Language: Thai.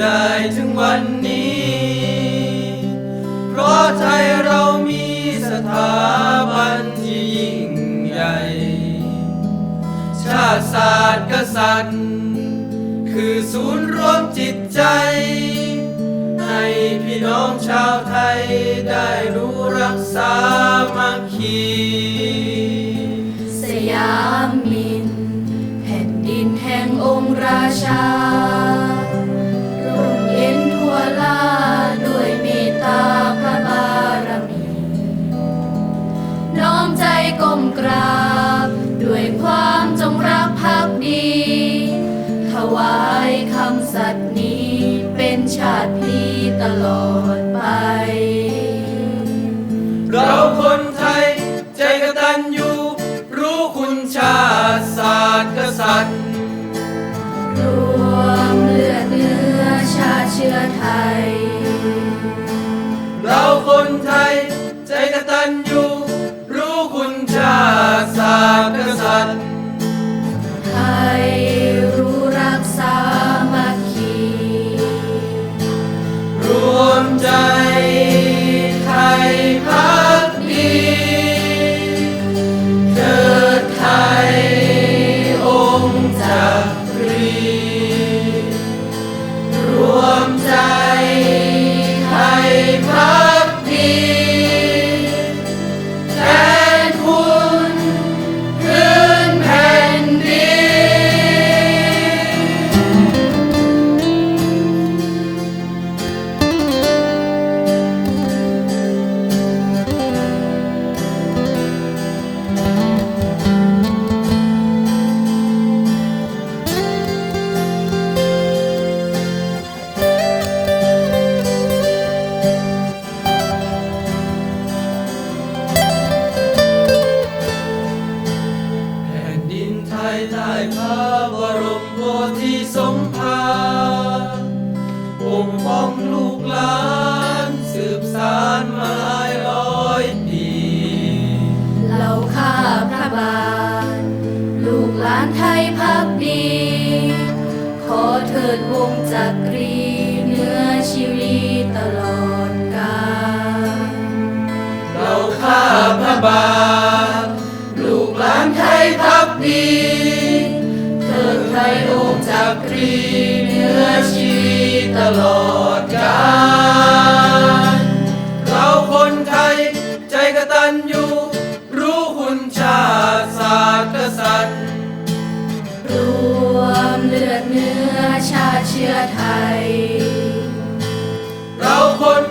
ได้ถึงวันนี้ เพราะไทยเรามีสถาบันที่ยิ่งใหญ่ ชาติศาสตร์กษัตริย์ คือศูนย์รวมจิตใจ ให้พี่น้องชาวไทยได้รู้รักษามัคคีสยามมิน แผ่นดินแห่งองค์ราชา ตลอดไป เราคนไทยใจกตัญญูรู้คุณชาติศาสตร์กษัตริย์รวมเลือดเนื้อชาติเชื้อไทย ธิสมภารปกป้องลูกหลานสืบสานมาหลายร้อยปีเหล่าข้าพระบาท ลูกหลานไทยพักดี ขอเถิดวงจักรีเนื้อชีวิตตลอดกาลเราข้าพระบาท องค์จักรีเนื้อชีวิตตลอดกาลเราคนไทยใจกตัญญูรู้คุณชาติศาสตร์กษัตริย์รวมเลือดเนื้อชาติเชื้อไทย เราคน